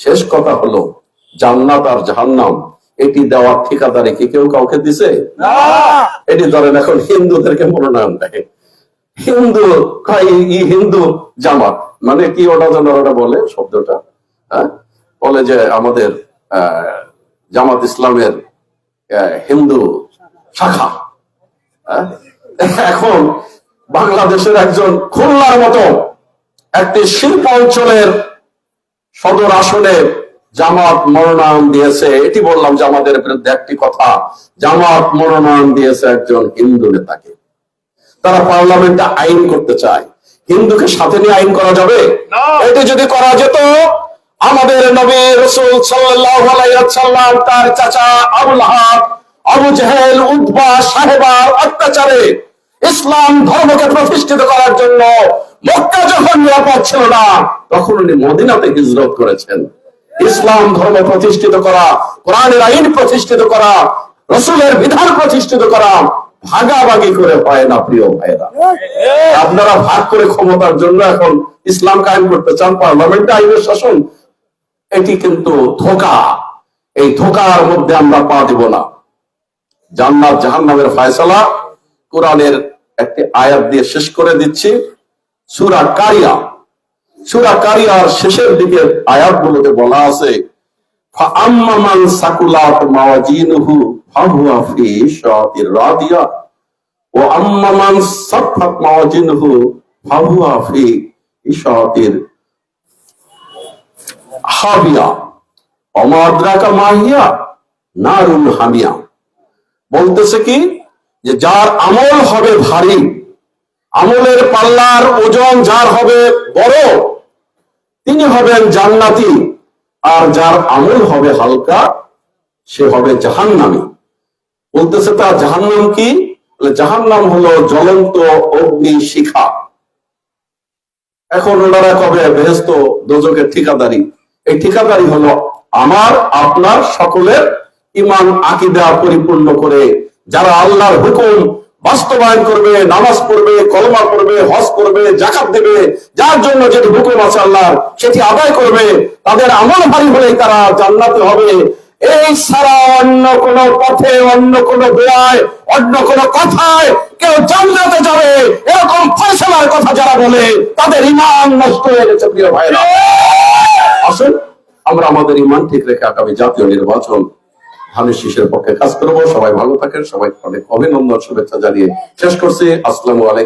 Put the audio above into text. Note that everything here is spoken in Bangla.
শেষ কথা হলো জান্নাত আর জাহান্নাম এটি দেওয়ার ঠিকাদারে কি কেউ কাউকে দিছে? এটি ধরেন এখন হিন্দুদেরকে মনোনয়ন দেয়। হিন্দু ই হিন্দু জামাত। মানে কি ওটা যেন ওটা বলে শব্দটা? হ্যাঁ? বলে যে আমাদের আহ, জামাত ইসলামের হিন্দু শাখা। হ্যাঁ? এখন বাংলাদেশের একজন খুলনার মতো একটি শিল্প অঞ্চলের সদর আসনে জামাত মনোনয়ন দিয়েছে। এটি বললাম জামাতের বিরুদ্ধে একটি কথা জামাত মনোনয়ন দিয়েছে একজন হিন্দু নেতাকে। তারা পার্লামেন্টে আইন করতে চায়। হিন্দুকে সাথে নিয়ে আইন করা যাবে? এটি যদি করা যেত আমাদের নবী রসুল ওয়াসাল্লাম তার চাচা আবুল হাব আবু জেহেল উদ্বা সাহেবার অত্যাচারে ইসলাম ধর্মকে প্রতিষ্ঠিত করার জন্য মক্কা যখন নিরাপদ ছিল না, তখন উনি মদিনাতে হিজরত করেছেন। ইসলাম ধর্ম প্রতিষ্ঠিত করা, কোরআনের আইন প্রতিষ্ঠিত করা, রসুলের বিধান প্রতিষ্ঠিত করা ভাগাভাগি করে হয় না, প্রিয় ভাইরা আপনারা ভাগ করে ক্ষমতার জন্য এখন ইসলাম কায়েম করতে চান, পার্লামেন্টে আইনের শাসন, এটি কিন্তু ধোকা। এই ধোকার মধ্যে আমরা পা দিব না। জান্নাত জাহান্নামের ফয়সালা কোরআনের একটি আয়াত দিয়ে শেষ করে দিচ্ছি। সুরা কারিয়া। সুরা কারিয়ার শেষের আয়াতগুলোতে বলা আছে সাকুলাত ফাহুয়া ফি শাতির রাদিয়া সাফাত ফাহুয়া ফি হাবিয়া অমাদ্রাকা মাহিয়া হামিয়া। বলতেছে কি, যে যার আমল হবে ভারী আমলের পাল্লার ওজন যার হবে বড়, তিনি হবেন জান্নাতি। আর যার আমল হবে হালকা, সে হবে জাহান্নামী। বলতেছে তার জাহান্নাম কি? বলে জাহান্নাম হলো জ্বলন্ত অগ্নি শিখা। এখন ওনারা কবে বেহেস্ত দোজকের ঠিকাদারি? এই ঠিকাদারি হলো আমার, আপনার সকলের ইমান, আকিদা পরিপূর্ণ করে যারা আল্লাহর হুকুম বাস্তবায়ন করবে, নামাজ পড়বে, কলমা পড়বে, হজ করবে, জাকাত দেবে, যার জন্য যেটি হুকুম আছে আল্লাহর, সেটি আদায় করবে, তাদের আমল ভারী হলেই তারা জান্নাতে হবে। এই ছাড়া অন্য কোন পথে, অন্য কোন দোয়ায় অন্য কোন কথায় কেউ জান্নাতে যাবে। এরকম ফয়সলার কথা যারা বলে, তাদের ইমান নষ্ট হয়ে গেছে, প্রিয় ভাইরা আসুন, আমরা আমাদের ইমান ঠিক রেখে আগামী জাতীয় নির্বাচন ধানের শিশের পক্ষে কাজ করব। সবাই ভালো থাকেন। সবাই অনেক অভিনন্দন, শুভেচ্ছা জানিয়ে শেষ করছি। আসসালামু আলাইকুম।